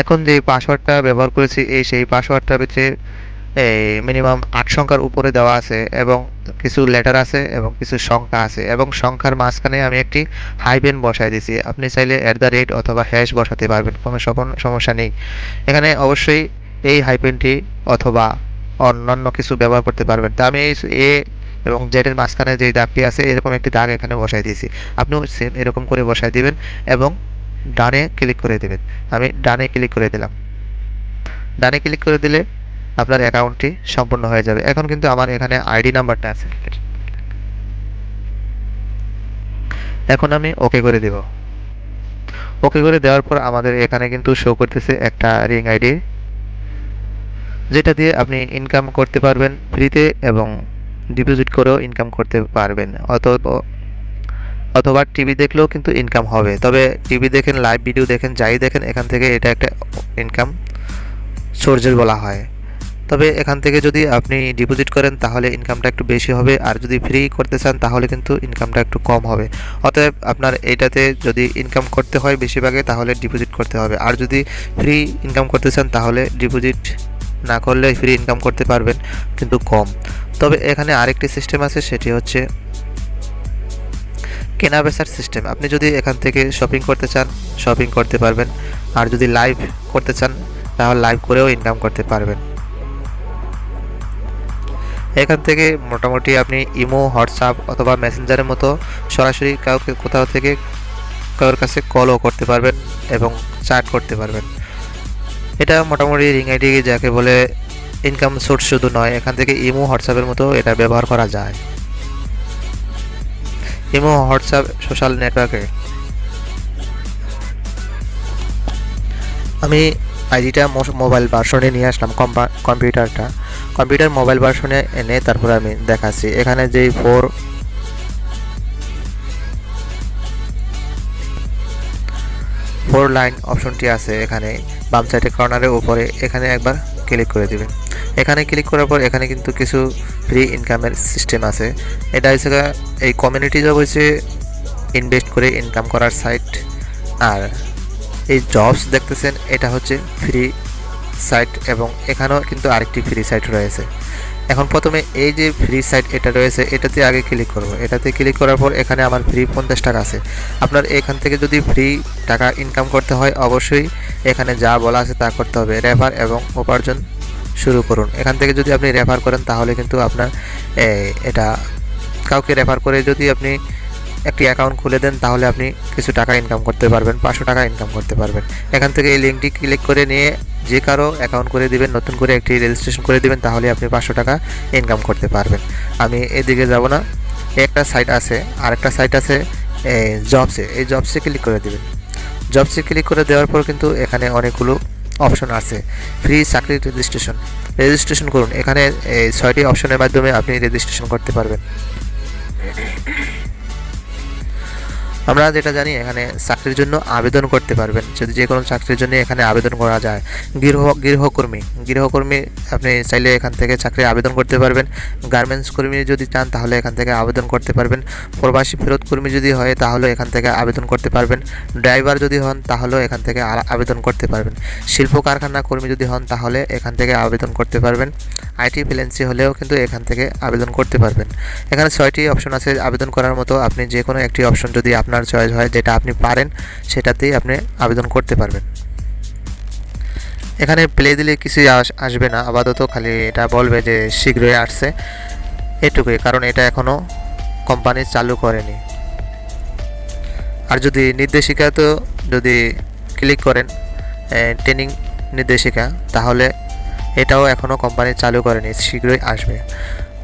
এখন যে পাসওয়ার্ডটা ব্যবহার করেছি, এই সেই পাসওয়ার্ডটার এই মিনিমাম আট সংখ্যার উপরে দেওয়া আছে এবং কিছু লেটার আছে এবং কিছু সংখ্যা আছে এবং সংখ্যার মাঝখানে আমি একটি হাইবেন বসাই দিয়েছি। আপনি চাইলে অ্যাট দ্য রেট অথবা হ্যাশ বসাতে পারবেন, কোনো সমস্যা নেই। এখানে অবশ্যই এই হাইপেনটি অথবা অন্যান্য কিছু ব্যবহার করতে পারবেন। তা আমি এ এবং জেডের মাঝখানে যে দাগটি আছে, এরকম একটি দাগ এখানে বসাই দিয়েছি। আপনিও সেম এরকম করে বসাই দিবেন এবং ডানে ক্লিক করে দেবেন। আমি ডানে ক্লিক করে দিলাম। ডানে ক্লিক করে দিলে আপনার অ্যাকাউন্টটি সম্পূর্ণ হয়ে যাবে। এখন কিন্তু আমার এখানে আইডি নাম্বারটা আছে। এখন আমি ওকে করে দেব। ওকে করে দেওয়ার পর আমাদের এখানে কিন্তু শো করতেছে একটা রিং আইডি যেটা দিয়ে আপনি ইনকাম করতে পারবেন ফ্রিতে এবং ডিপোজিট করেও ইনকাম করতে পারবেন। অথবা অথবা টিভি দেখলেও কিন্তু ইনকাম হবে। তবে টিভি দেখেন লাইভ ভিডিও দেখেন, যাই দেখেন, এখান থেকে এটা একটা ইনকাম সোর্সের বলা হয়। তবে এখান থেকে যদি আপনি ডিপোজিট করেন, তাহলে ইনকামটা একটু বেশি হবে। আর যদি ফ্রি করতে চান, তাহলে কিন্তু ইনকামটা একটু কম হবে। অতএব আপনার এইটাতে যদি ইনকাম করতে হয় বেশিরভাগে, তাহলে ডিপোজিট করতে হবে। আর যদি ফ্রি ইনকাম করতে চান, তাহলে ডিপোজিট না করলে ফ্রি ইনকাম করতে পারবেন, কিন্তু কম। তবে এখানে আরেকটি সিস্টেম আছে, সেটি হচ্ছে কেনা বেচার সিস্টেম আপনি যদি এখান থেকে শপিং করতে চান শপিং করতে পারবেন। আর যদি লাইভ করতে চান, তাহলে লাইভ করেও ইনকাম করতে পারবেন। এখান থেকে মোটামুটি আপনি ইমো, হোয়াটসঅ্যাপ অথবা মেসেঞ্জারের মতো সরাসরি কাউকে কোথাও থেকে কারোর কাছে কলও করতে পারবেন এবং চ্যাট করতে পারবেন। এটা মোটামুটি রিং আইডি যাকে বলে ইনকাম সোর্স শুধু নয়, এখান থেকে ইমো হোয়াটসঅ্যাপের মতো এটা ব্যবহার করা যায়। ইমো, হোয়াটসঅ্যাপ, সোশ্যাল নেটওয়ার্কে। আমি আইডিটা মোবাইল ভার্সনে নিয়ে আসলাম কম্পিউটারটা। কম্পিউটার মোবাইল ভার্সনে এনে তারপরে আমি দেখাচ্ছি। এখানে যেই ফোর ফোর লাইন অপশনটি আছে এখানে। বাম সাইডে কর্নারের উপরে এখানে একবার ক্লিক করে দিবেন। এখানে ক্লিক করার পর এখানে কিন্তু কিছু ফ্রি ইনকামের সিস্টেম আছে। এটা হচ্ছে এই কমিউনিটি জব হচ্ছে ইনভেস্ট করে ইনকাম করার সাইট আর এই জবস দেখতেছেন, এটা হচ্ছে ফ্রি সাইট এবং এখানেও কিন্তু আরেকটি ফ্রি সাইট রয়েছে। এখন প্রথমে এই যে ফ্রি সাইট এটা রয়েছে, এটাতে আগে ক্লিক করব। এটাতে ক্লিক করার পর এখানে আমার ফ্রি পঞ্চাশ টাকা আছে। আপনার এখান থেকে যদি ফ্রি টাকা ইনকাম করতে হয়, অবশ্যই এখানে যা বলা আছে তা করতে হবে। রেফার এবং উপার্জন শুরু করুন। এখান থেকে যদি আপনি রেফার করেন, তাহলে কিন্তু আপনার এটা কাউকে রেফার করে যদি আপনি একটি অ্যাকাউন্ট খুলে দেন, তাহলে আপনি কিছু টাকা ইনকাম করতে পারবেন, পাঁচশো টাকা ইনকাম করতে পারবেন। এখান থেকে এই লিঙ্কটি ক্লিক করে নিয়ে যে কারও অ্যাকাউন্ট করে দিবেন, নতুন করে একটি রেজিস্ট্রেশন করে দিবেন, তাহলে আপনি পাঁচশো টাকা ইনকাম করতে পারবেন। আমি এদিকে যাব না। একটা সাইট আছে আর একটা সাইট আছে জবসে এই জবসে ক্লিক করে দিবেন। জবসে ক্লিক করে দেওয়ার পর কিন্তু এখানে অনেকগুলো অপশন আছে। ফ্রি চাকরির রেজিস্ট্রেশন রেজিস্ট্রেশন করুন। এখানে ছয়টি অপশনের মাধ্যমে আপনি রেজিস্ট্রেশন করতে পারবেন। আমরা যেটা জানি, এখানে চাকরির জন্য আবেদন করতে পারবেন। যদি যে কোনো চাকরির জন্য এখানে আবেদন করা যায়। গৃহ, গৃহকর্মী গৃহকর্মী আপনি চাইলে এখান থেকে চাকরি আবেদন করতে পারবেন। গার্মেন্টস কর্মী যদি চান, তাহলে এখান থেকে আবেদন করতে পারবেন। প্রবাসী ফেরত কর্মী যদি হয়, তাহলে এখান থেকে আবেদন করতে পারবেন। ড্রাইভার যদি হন, তাহলেও এখান থেকে আবেদন করতে পারবেন। শিল্প কারখানা কর্মী যদি হন, তাহলে এখান থেকে আবেদন করতে পারবেন। আইটি ফ্রিল্যান্সি হলেও কিন্তু এখান থেকে আবেদন করতে পারবেন। এখানে ছয়টি অপশন আছে। আবেদন করার মতো আপনি যে কোনো একটি অপশন যদি আপনার চয়েস হয়, যেটা আপনি পারেন, সেটাতেই আপনি আবেদন করতে পারবেন। এখানে প্লে দিলে কিছুই আস- আসবে না, আপাতত খালি এটা বলবে যে শীঘ্রই আসছে। এটুকুই, কারণ এটা এখনও কোম্পানি চালু করেনি। আর যদি নির্দেশিকা তো যদি ক্লিক করেন ট্রেনিং নির্দেশিকা, তাহলে এটাও এখনও কোম্পানি চালু করেনি, শীঘ্রই আসবে।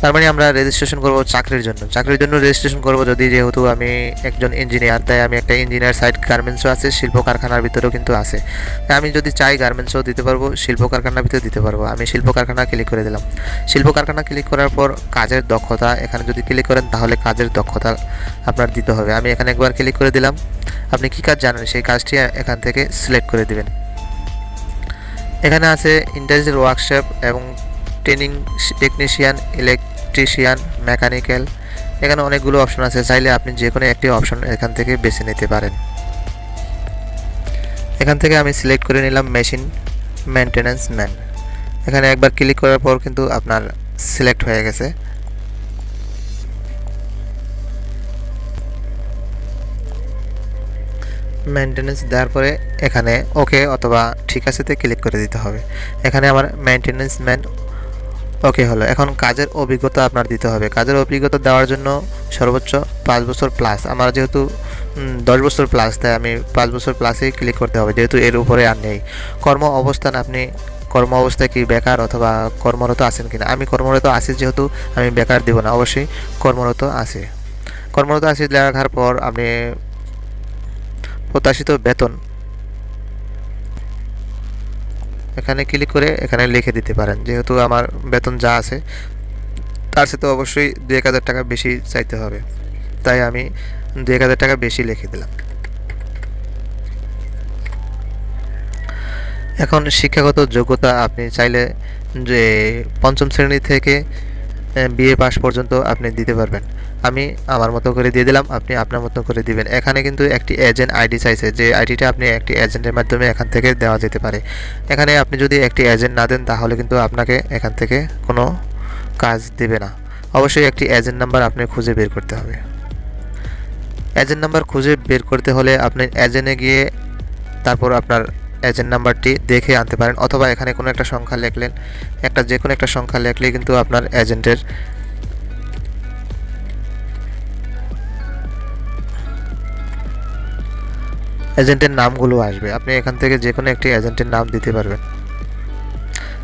তার মানে আমরা রেজিস্ট্রেশন করব চাকরির জন্য। চাকরির জন্য রেজিস্ট্রেশন করব যদি যেহেতু আমি একজন ইঞ্জিনিয়ার তাই আমি একটা ইঞ্জিনিয়ার সাইড গার্মেন্টসও আছে, শিল্প কারখানার ভিতরেও কিন্তু আছে। তাই আমি যদি চাই গার্মেন্টসও দিতে পারব, শিল্প কারখানার ভিতরে দিতে পারব। আমি শিল্প কারখানা ক্লিক করে দিলাম। শিল্প কারখানা ক্লিক করার পর কাজের দক্ষতা, এখানে যদি ক্লিক করেন তাহলে কাজের দক্ষতা আপনার দিতে হবে। আমি এখানে একবার ক্লিক করে দিলাম। আপনি কী কাজ জানেন? সেই কাজটি এখান থেকে সিলেক্ট করে দিবেন। এখানে আছে ইন্ডাস্ট্রিয়াল ওয়ার্কশপ এবং ট্রেনিং টেকনিশিয়ান, ইলেকট্রিশিয়ান, মেকানিক্যাল, এখানে অনেকগুলো অপশন আছে। চাইলে আপনি যে কোনো একটি অপশন এখান থেকে বেছে নিতে পারেন। এখান থেকে আমি সিলেক্ট করে নিলাম মেশিন মেনটেন্যান্স ম্যান। এখানে একবার ক্লিক করার পর কিন্তু আপনার সিলেক্ট হয়ে গেছে। মেনটেন্যান্স দেওয়ার পরে এখানে ওকে অথবা ঠিক আছেতে ক্লিক করে দিতে হবে। এখানে আমার মেনটেন্যান্স ম্যান ওকে হলো। এখন কাজের অভিজ্ঞতা আপনার দিতে হবে। কাজের অভিজ্ঞতা দেওয়ার জন্য সর্বোচ্চ পাঁচ বছর প্লাস আমার যেহেতু দশ বছর প্লাস তাই আমি পাঁচ বছর প্লাসেই ক্লিক করতে হবে। যেহেতু এর উপরে আর নেই। কর্ম অবস্থান আপনি, কর্ম অবস্থায় কি বেকার অথবা কর্মরত আছেন কিনা? আমি কর্মরত আছি যেহেতু, আমি বেকার দিব না। অবশ্যই কর্মরত আছি। কর্মরত আছি লেখার পর আপনি প্রত্যাশিত বেতন এখানে ক্লিক করে এখানে লিখে দিতে পারেন। যেহেতু আমার বেতন যা আছে, তার সাথে অবশ্যই দু এক হাজার টাকা বেশি চাইতে হবে। তাই আমি দু এক হাজার টাকা বেশি লিখে দিলাম। এখন শিক্ষাগত যোগ্যতা আপনি চাইলে যে পঞ্চম শ্রেণি থেকে বিএ পাস পর্যন্ত আপনি দিতে পারবেন। আমি আমার মতো করে দিয়ে দিলাম, আপনি আপনার মতো করে দিবেন। এখানে কিন্তু একটি এজেন্ট আইডি চাইছে, যে আইডিটা আপনি একটি এজেন্টের মাধ্যমে এখান থেকে দেওয়া যেতে পারে। এখানে আপনি যদি একটি এজেন্ট না দেন, তাহলে কিন্তু আপনাকে এখান থেকে কোনো কাজ দেবে না। অবশ্যই একটি এজেন্ট নাম্বার আপনি খুঁজে বের করতে হবে। এজেন্ট নাম্বার খুঁজে বের করতে হলে আপনি এজেন্টে গিয়ে তারপর আপনার এজেন্ট নাম্বারটি দেখে আনতে পারেন, অথবা এখানে কোনো একটা সংখ্যা লিখলেন। একটা যে কোনো একটা সংখ্যা লিখলেই কিন্তু আপনার এজেন্টের এজেন্টের নামগুলো আসবে। আপনি এখান থেকে যে কোনো একটি এজেন্টের নাম দিতে পারবেন।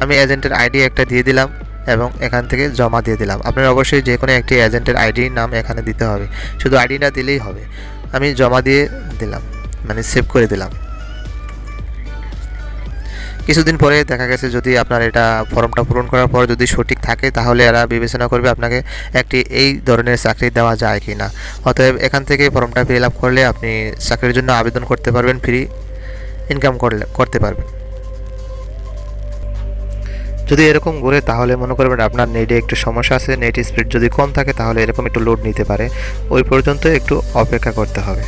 আমি এজেন্টের আইডি একটা দিয়ে দিলাম এবং এখান থেকে জমা দিয়ে দিলাম। আপনার অবশ্যই যে কোনো একটি এজেন্টের আইডি নাম এখানে দিতে হবে। শুধু আইডিটা দিলেই হবে। আমি জমা দিয়ে দিলাম। মানে সেভ করে দিলাম। কিছুদিন পরে দেখা গেছে যদি আপনার এটা ফর্মটা পূরণ করার পর যদি সঠিক থাকে, তাহলে এরা বিবেচনা করবে আপনাকে একটি এই ধরনের চাকরি দেওয়া যায় কি না অতএব এখান থেকে ফর্মটা ফিল আপ করলে আপনি চাকরির জন্য আবেদন করতে পারবেন, ফ্রি ইনকাম করলে, করতে পারবেন। যদি এরকম ঘুরে তাহলে মনে করবেন আপনার নেটে একটু সমস্যা আছে, নেট স্পিড যদি কম থাকে, তাহলে এরকম একটু লোড নিতে পারে। ওই পর্যন্ত একটু অপেক্ষা করতে হবে।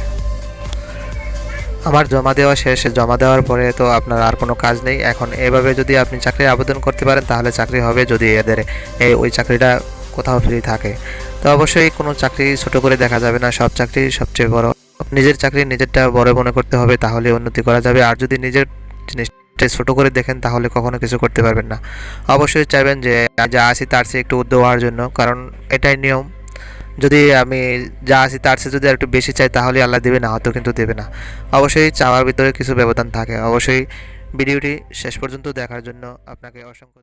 আমার জমা দেওয়া শেষ, জমা দেওয়ার পরে তো আপনার আর কোনো কাজ নেই। এখন এভাবে যদি আপনি চাকরির আবেদন করতে পারেন, তাহলে চাকরি হবে যদি এদের এই, ওই চাকরিটা কোথাও ফ্রি থাকে। তো অবশ্যই কোনো চাকরি ছোট করে দেখা যাবে না, সব চাকরি সবচেয়ে বড়। নিজের চাকরি নিজেরটা বড় মনে করতে হবে, তাহলে উন্নতি করা যাবে। আর যদি নিজের জিনিসটা ছোট করে দেখেন, তাহলে কখনো কিছু করতে পারবেন না। অবশ্যই চাইবেন যে, যা আছি তার চেয়ে একটু উদ্যোগ হওয়ার জন্য, কারণ এটাই নিয়ম। যদি আমি যা আছি তার চেয়ে যদি আর একটু বেশি চাই তাহলে আল্লাহ দেবে, না হয়তো কিন্তু দেবে না। অবশ্যই চাওয়ার ভিতরে কিছু ব্যবধান থাকে। অবশ্যই ভিডিওটি শেষ পর্যন্ত দেখার জন্য আপনাকে অসংখ্য